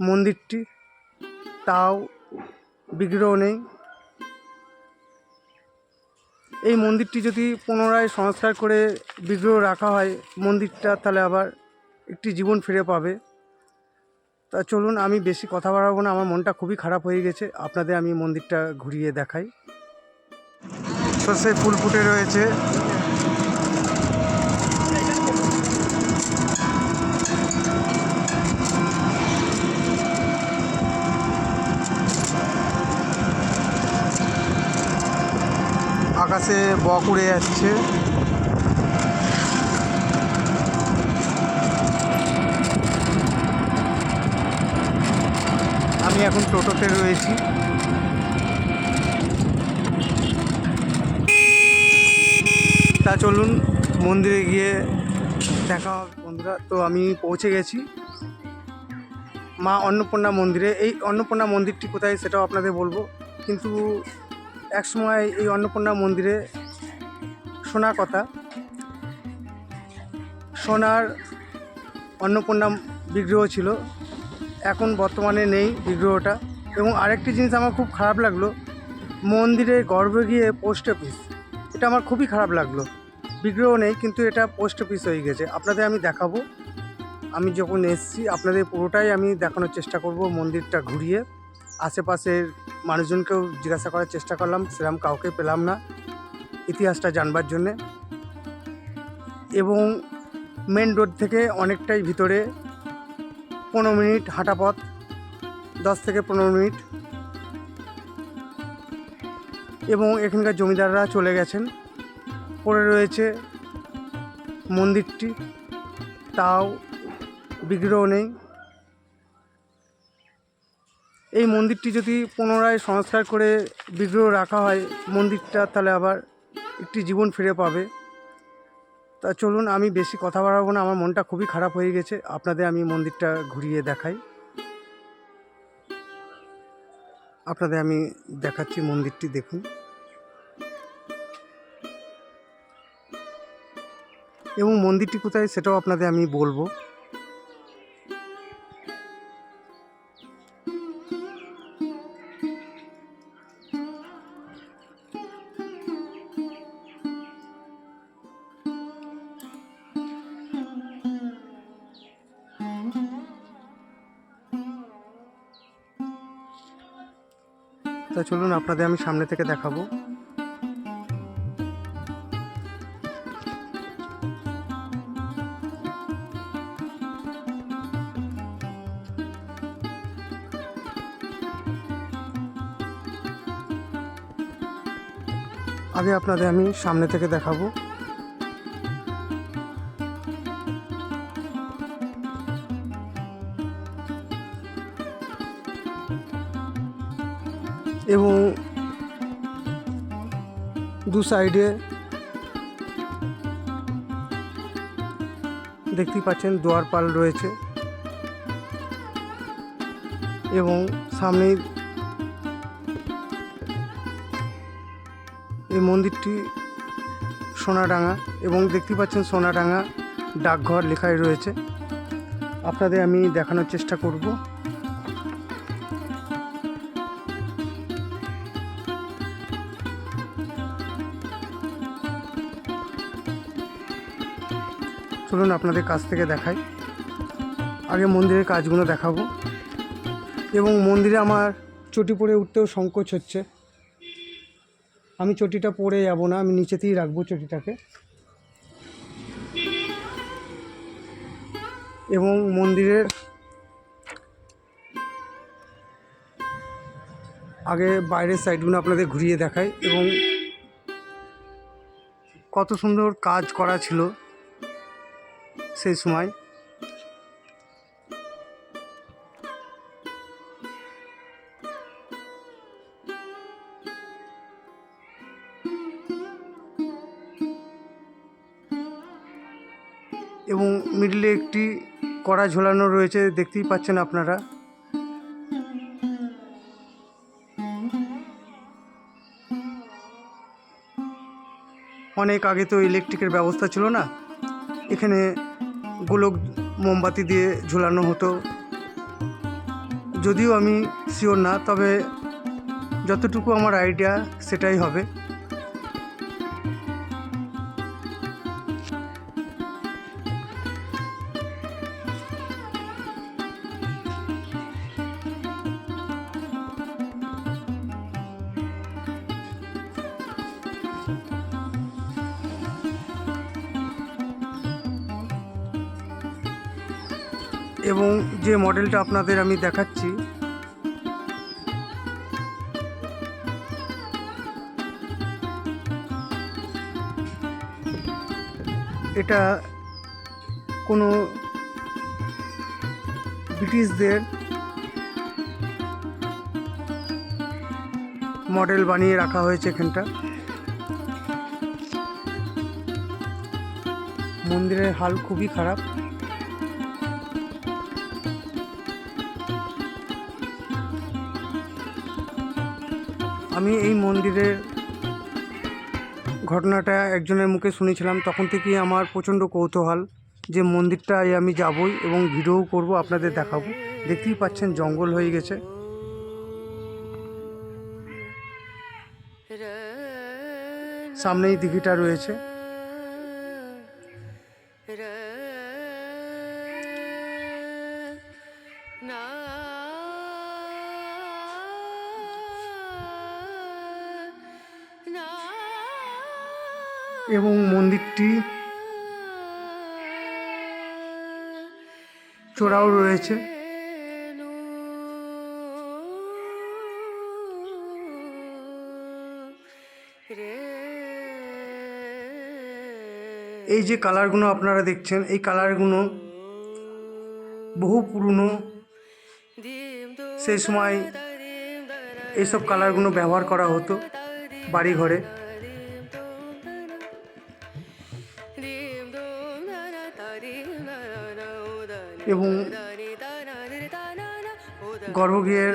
মন্দিরটি তাও বিগ্রহ নেই। এই মন্দিরটি যদি পুনরায় সংস্কার করে বিগ্রহ রাখা হয়, মন্দিরটা তাহলে আবার একটি জীবন ফিরে পাবে। তা চলুন, আমি বেশি কথা বাড়াবো না, আমার মনটা খুবই খারাপ হয়ে গেছে। আপনাদের আমি মন্দিরটা ঘুরিয়ে দেখাই। সর্ষে ফুল ফুটে রয়েছে। আকাশে বক উড়ে যাচ্ছে। আমি এখন টোটোতে রয়েছি। তা চলুন, মন্দিরে গিয়ে দেখা হবে বন্ধুরা। তো আমি পৌঁছে গেছি। মা অন্নপূর্ণা মন্দিরে। এই অন্নপূর্ণা মন্দিরটি কোথায় সেটাও আপনাদের বলব। কিন্তু এক সময় এই অন্নপূর্ণা মন্দিরে শোনা কথা। সোনার অন্নপূর্ণা বিগ্রহ ছিল। এখন বর্তমানে নেই বিগ্রহটা। এবং আরেকটি জিনিস আমার খুব খারাপ লাগল, মন্দিরের গর্ভে গিয়ে পোস্ট অফিস। এটা আমার খুবই খারাপ লাগল। বিগ্রহ নেই, কিন্তু এটা পোস্ট অফিস হয়ে গেছে। আপনাদের আমি দেখাবো। আমি যখন এসছি, আপনাদের পুরোটাই আমি দেখানোর চেষ্টা করব মন্দিরটা ঘুরিয়ে। আশেপাশের মানুষজনকেও জিজ্ঞাসা করার চেষ্টা করলাম, সেরকম কাউকে পেলাম না ইতিহাসটা জানবার জন্যে। এবং মেন রোড থেকে অনেকটাই ভিতরে পনেরো মিনিট হাঁটা পথ, দশ থেকে পনেরো মিনিট। এবং এখানকার জমিদাররা চলে গেছেন। পড়ে রয়েছে মন্দিরটি, তাও বিগ্রহ নেই। এই মন্দিরটি যদি পুনরায় সংস্কার করে বিগ্রহ রাখা হয়, মন্দিরটা তাহলে আবার একটি জীবন ফিরে পাবে। তা চলুন, আমি বেশি কথা বাড়াবো না, আমার মনটা খুবই খারাপ হয়ে গেছে। আপনাদের আমি মন্দিরটা ঘুরিয়ে দেখাই। আপনাদের আমি দেখাচ্ছি মন্দিরটি, দেখুন। এবং মন্দিরটি কোথায় সেটাও আপনাদের আমি বলব। চলুন আপনাদের আমি সামনে থেকে দেখাবো। আগে আপনাদের আমি সামনে থেকে দেখাবো। সাইডে দেখতেই পাচ্ছেন দুয়ারপাল রয়েছে এবং সামনে এই মন্দিরটি সোনাডাঙ্গা এবং দেখতে পাচ্ছেন সোনাডাঙ্গা ডাকঘর লেখাই রয়েছে। আপনাদের আমি দেখানোর চেষ্টা করব। চলুন আপনাদের কাছ থেকে দেখাই। আগে মন্দিরের কাজগুলো দেখাবো। এবং মন্দিরে আমার চটি পড়ে উঠতেও সংকোচ হচ্ছে। আমি চটিটা পরে যাব না, আমি নিচেতেই রাখব চটিটাকে। এবং মন্দিরের আগে বাইরের সাইডগুলো আপনাদের ঘুরিয়ে দেখাই। এবং কত সুন্দর কাজ করা ছিল। সেই সময়। এবং মিডলে একটি কড়া ঝোলানো রয়েছে, দেখতেই পাচ্ছেন আপনারা। অনেক আগে তো ইলেকট্রিকের ব্যবস্থা ছিল না। এখানে গোলক মোমবাতি দিয়ে ঝোলানো হতো। যদিও আমি শিওর না, তবে যতটুকু আমার আইডিয়া সেটাই হবে। এবং যে মডেলটা আপনাদের আমি দেখাচ্ছি, এটা কোনো ব্রিটিশদের মডেল বানিয়ে রাখা হয়েছে এখানটা। মন্দিরের হাল খুবই খারাপ। আমি এই মন্দিরের ঘটনাটা একজনের মুখে শুনেছিলাম, তখন থেকেই আমার প্রচণ্ড কৌতূহল যে মন্দিরটায় আমি যাবই এবং ভিডিও করব, আপনাদের দেখাবো। দেখতেই পাচ্ছেন, জঙ্গল হয়ে গেছে। সামনেই দিঘিটা রয়েছে। এবং মন্দিরটি চোরাও রয়েছে। এই যে কালারগুলো আপনারা দেখছেন, এই কালারগুলো বহু পুরনো। সেই সময় এইসব কালারগুলো ব্যবহার করা হতো বাড়ি ঘরে এবং গর্ভগৃহের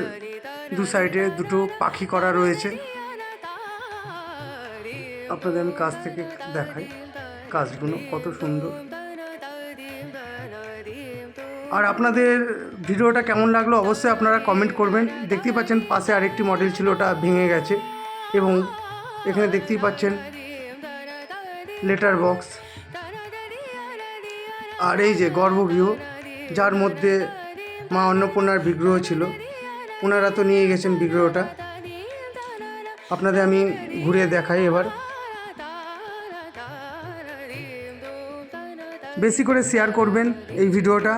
দু সাইডে দুটো পাখি করা রয়েছে। আপনাদের আমি কাছ থেকে দেখাই কাজগুলো, কত সুন্দর। আর আপনাদের ভিডিওটা কেমন লাগল অবশ্যই আপনারা কমেন্ট করবেন। দেখতেই পাচ্ছেন পাশে আরেকটি মডেল ছিল, ওটা ভেঙে গেছে। এবং এখানে দেখতেই পাচ্ছেন লেটার বক্স আর এই যে গর্ভগৃহ যার মধ্যে মা অন্নপূর্ণার বিগ্রহ ছিল। ওনারা তো নিয়ে গেছেন বিগ্রহটা। আপনাদের আমি ঘুরে দেখাই এবার। বেশি করে শেয়ার করবেন এই ভিডিওটা।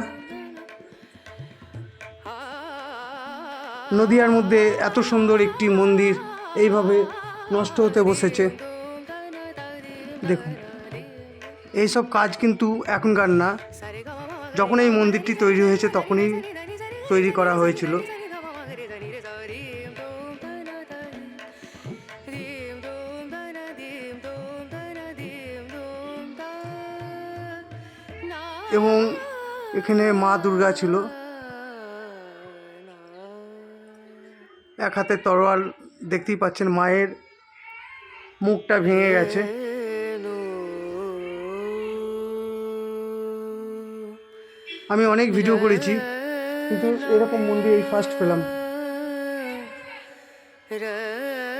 নদিয়ার মধ্যে এত সুন্দর একটি মন্দির এইভাবে নষ্ট হতে বসেছে। দেখুন, এইসব কাজ কিন্তু এখনকার না। যখন এই মন্দিরটি তৈরি হয়েছে, তখনই তৈরি করা হয়েছিল। এবং এখানে মা দুর্গা ছিল। এক হাতে তরোয়াল দেখতেই পাচ্ছেন, মায়ের মুখটা ভেঙে গেছে। আমি অনেক ভিডিও করেছি। কিন্তু এরকম মন্দির এই ফার্স্ট পেলাম।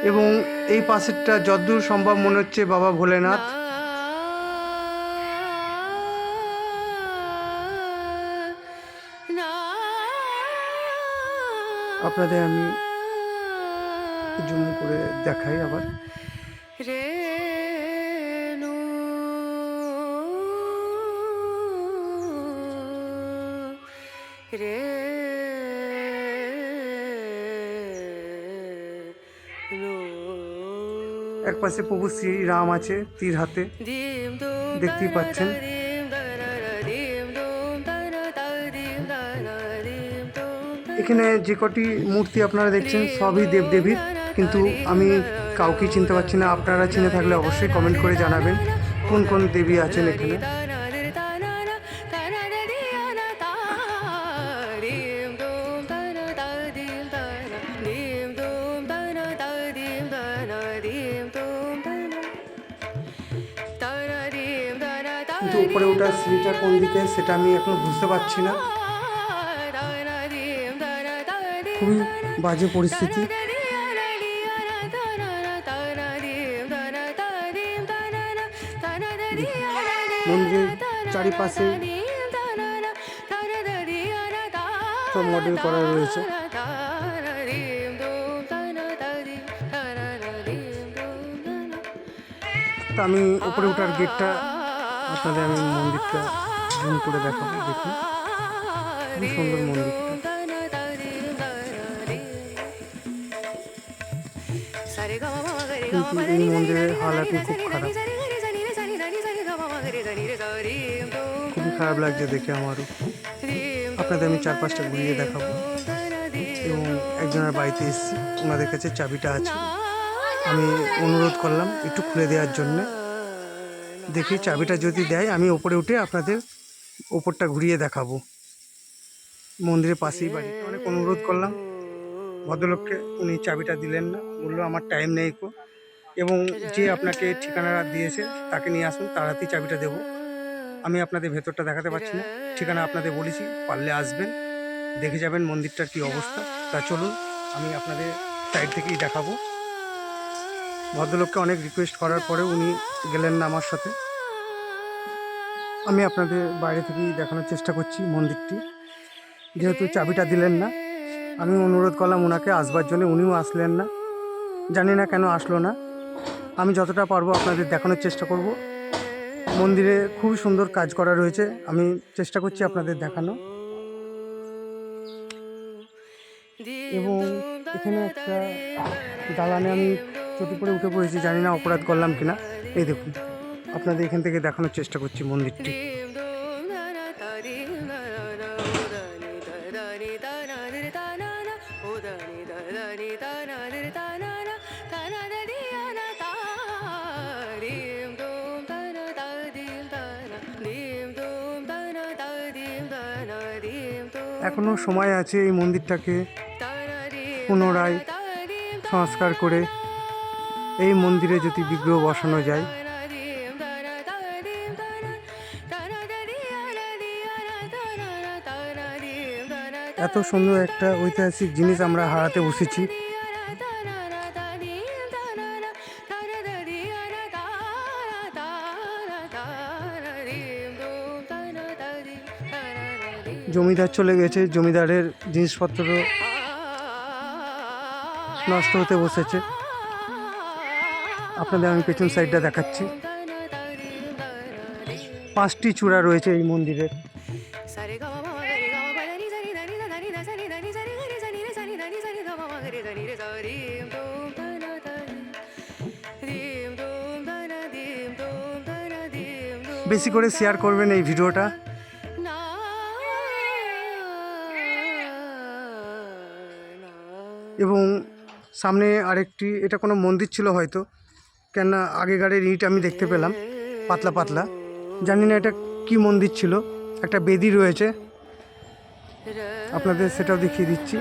এবং এই পাশেরটা যদ্দূর সম্ভব মনে হচ্ছে বাবা ভোলেনাথ। আপনাদের আমি জুম করে দেখাই আবার। রেণু এক পাশে প্রভু শ্রীরাম আছে তীর হাতে। দেখতেই পাচ্ছেন। এখানে যে কটি মূর্তি আপনারা দেখছেন সবই দেবদেবীর। কিন্তু আমি কাউকেই চিনতে পারছি না। আপনারা চিনে থাকলে অবশ্যই কমেন্ট করে জানাবেন। কোন কোন দেবী আছেন এখানে? কিন্তু উপরে ওটা সিঁড়িটা কোন দিকে সেটা আমি এখন বুঝতে পারছি না। খুবই বাজে পরিস্থিতি। মন্দিরের চারিপাশে মডেল করা রয়েছে। আমি উপরে ওঠার গেটটা আপনাদের আমি মন্দিরটা জুম করে দেখাবো দেখুন খুবই সুন্দর মন্দিরটা। এই মন্দিরের হাল এখন খুব খারাপ খুবই খারাপ লাগছে দেখে আমারও। আপনাদের আমি চার পাঁচটা ঘুরিয়ে দেখাবো। এবং একজনের বাড়িতে এসেছি ওনাদের কাছে চাবিটা আছে। আমি অনুরোধ করলাম একটু খুলে দেওয়ার জন্য। দেখি, চাবিটা যদি দেয়, আমি ওপরে উঠে আপনাদের ওপরটা ঘুরিয়ে দেখাবো। মন্দিরের পাশেই বাড়ি। অনেক অনুরোধ করলাম। ভদ্রলোককে উনি চাবিটা দিলেন না। বলল, আমার টাইম নেই কো। এবং যে আপনাকে ঠিকানাটা দিয়েছে, তাকে নিয়ে আসুন, তাড়াতাড়ি চাবিটা দেবো। আমি আপনাদের ভেতরটা দেখাতে পারছি না। ঠিকানা আপনাদের বলেছি, পারলে আসবেন, দেখে যাবেন মন্দিরটার কি অবস্থা। তা চলুন, আমি আপনাদের সাইড থেকেই দেখাবো। ভদ্রলোককে অনেক রিকোয়েস্ট করার পরে উনি গেলেন না আমার সাথে। আমি আপনাদের বাইরে থেকেই দেখানোর চেষ্টা করছি মন্দিরটি যেহেতু চাবিটা দিলেন না, আমি অনুরোধ করলাম ওনাকে আসবার জন্য, উনিও আসলেন না। জানি না কেন আসলো না। আমি যতটা পারব আপনাদের দেখানোর চেষ্টা করব। মন্দিরে খুবই সুন্দর কাজ করা রয়েছে, আমি চেষ্টা করছি আপনাদের দেখানো। এবং এখানে একটা দালানে আমি চটি পরে উঠে পড়েছি, জানি না অপরাধ করলাম কিনা। এই দেখুন, আপনাদের এখান থেকে দেখানোর চেষ্টা করছি মন্দিরটি। এখনও সময় আছে এই মন্দিরটাকে পুনরায় সংস্কার করে এই মন্দিরে যদি বিগ্রহ বসানো যায়। এত সুন্দর একটা ঐতিহাসিক জিনিস আমরা হারাতে বসেছি। জমিদার চলে গেছে, জমিদারের জিনিসপত্র নষ্ট হতে বসেছে। আপনাদের আমি পেছন সাইডটা দেখাচ্ছি। পাঁচটি চূড়া রয়েছে এই মন্দিরের। বেশি করে শেয়ার করবেন এই ভিডিওটা। এবং সামনে আরেকটি, এটা কোনো মন্দির ছিল হয়তো। কেননা আগেকারের ইট আমি দেখতে পেলাম, পাতলা পাতলা। জানি না এটা কি মন্দির ছিল, একটা বেদি রয়েছে। আপনাদের সেটাও দেখিয়ে দিচ্ছি।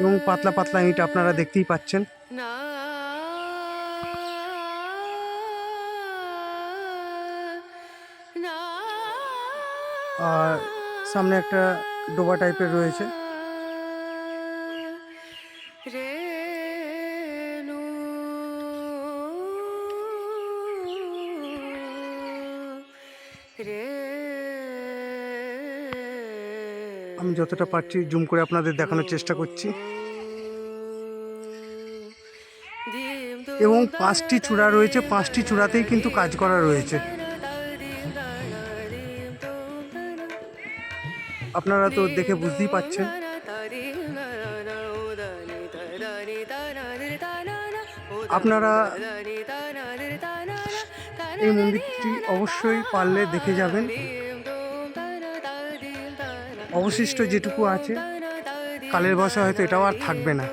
এবং পাতলা পাতলা ইট আপনারা দেখতেই পাচ্ছেন। আর সামনে একটা ডোবা টাইপের রয়েছে। আমি যতটা পারছি জুম করে আপনাদের দেখানোর চেষ্টা করছি। এবং পাঁচটি চূড়া রয়েছে, পাঁচটি চূড়াতেই কিন্তু কাজ করা রয়েছে। আপনারা তো দেখে বুঝতেই পাচ্ছেন। আপনারা এই মন্দিরটি অবশ্যই পারলে দেখে যাবেন। অবশিষ্ট যেটুকু আছে, কালের বসা হয়তো এটাও আর থাকবে না।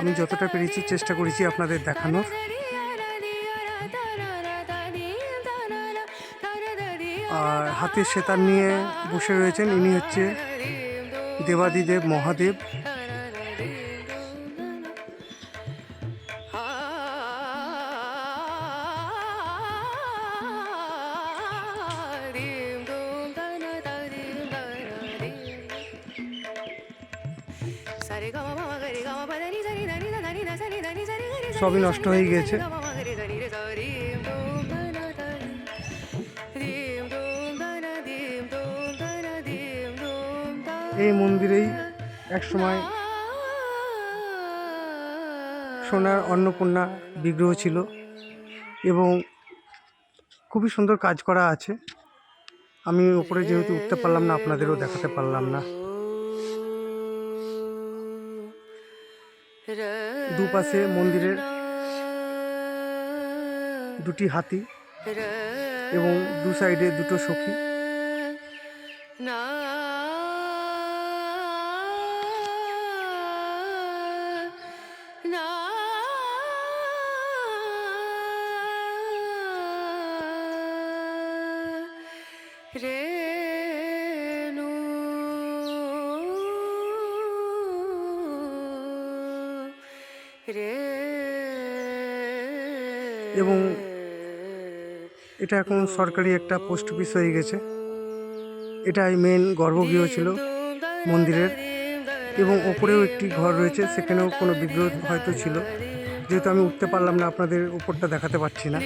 আমি যতটা পেরেছি চেষ্টা করেছি আপনাদের দেখানোর। হাতের সেতার নিয়ে বসে রয়েছেন। ইনি হচ্ছে দেবাদিদেব মহাদেব। সবই নষ্ট হয়ে গিয়েছে। এই মন্দিরেই একসময় সোনার অন্নপূর্ণা বিগ্রহ ছিল এবং খুবই সুন্দর কাজ করা আছে। আমি উপরে যেহেতু উঠতে পারলাম না, আপনাদেরও দেখাতে পারলাম না। দুপাশে মন্দিরের দুটি হাতি এবং দু সাইডে দুটো সখী। এবং এটা এখন সরকারি একটা পোস্ট অফিস হয়ে গেছে। এটাই মেন গর্ভগৃহ ছিল মন্দিরের। এবং ওপরেও একটি ঘর রয়েছে, সেখানেও কোনো বিগ্রহ হয়তো ছিল। যেহেতু আমি উঠতে পারলাম না, আপনাদের উপরটা দেখাতে পারছি না।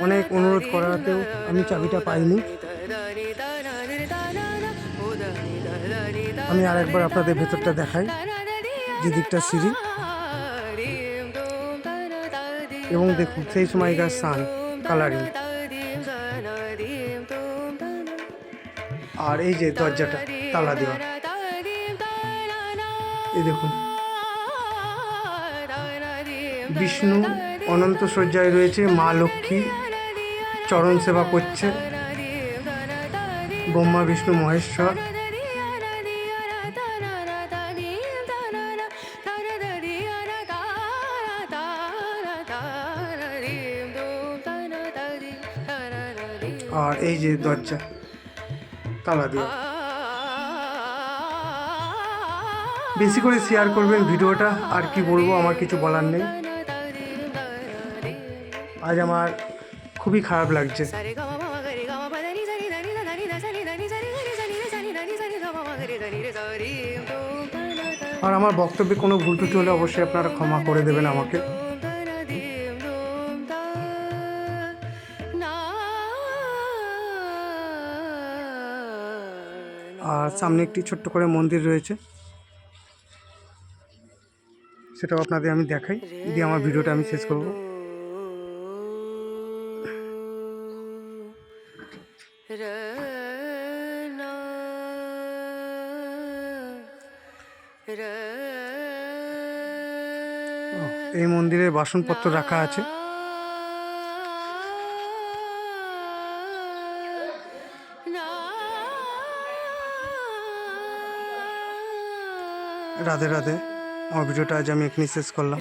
অনেক অনুরোধ করাতেও আমি চাবিটা পাইনি। আমি আরেকবার আপনাদের ভেতরটা দেখাই, যে দিকটা সিঁড়ি। এবং দেখুন, সেই সময়কার সান কালারিং আর এই যে দরজাটা, তালা দেওয়া। এই দেখুন। বিষ্ণু অনন্ত শয্যায় রয়েছে, মা লক্ষ্মী চরণ সেবা করছে। ব্রহ্মা, বিষ্ণু, মহেশ্বর। আর এই যে দরজা, তালা দেওয়া বেশি করে শেয়ার করবেন ভিডিওটা, আর কি বলব, আমার কিছু বলার নেই। আজ আমার খুবই খারাপ লাগছে। আর আমার বক্তব্যে কোনো ভুল ত্রুটি হলে অবশ্যই আপনারা ক্ষমা করে দেবেন আমাকে। সামনে একটি ছোট্ট করে মন্দির রয়েছে। সেটাও আপনাদের আমি দেখাই। দিয়ে আমার ভিডিওটা আমি শেষ করব। এই মন্দিরে বাসনপত্র রাখা আছে। রাধে রাধে। আমার ভিডিওটা আজ আমি এখানেই শেষ করলাম।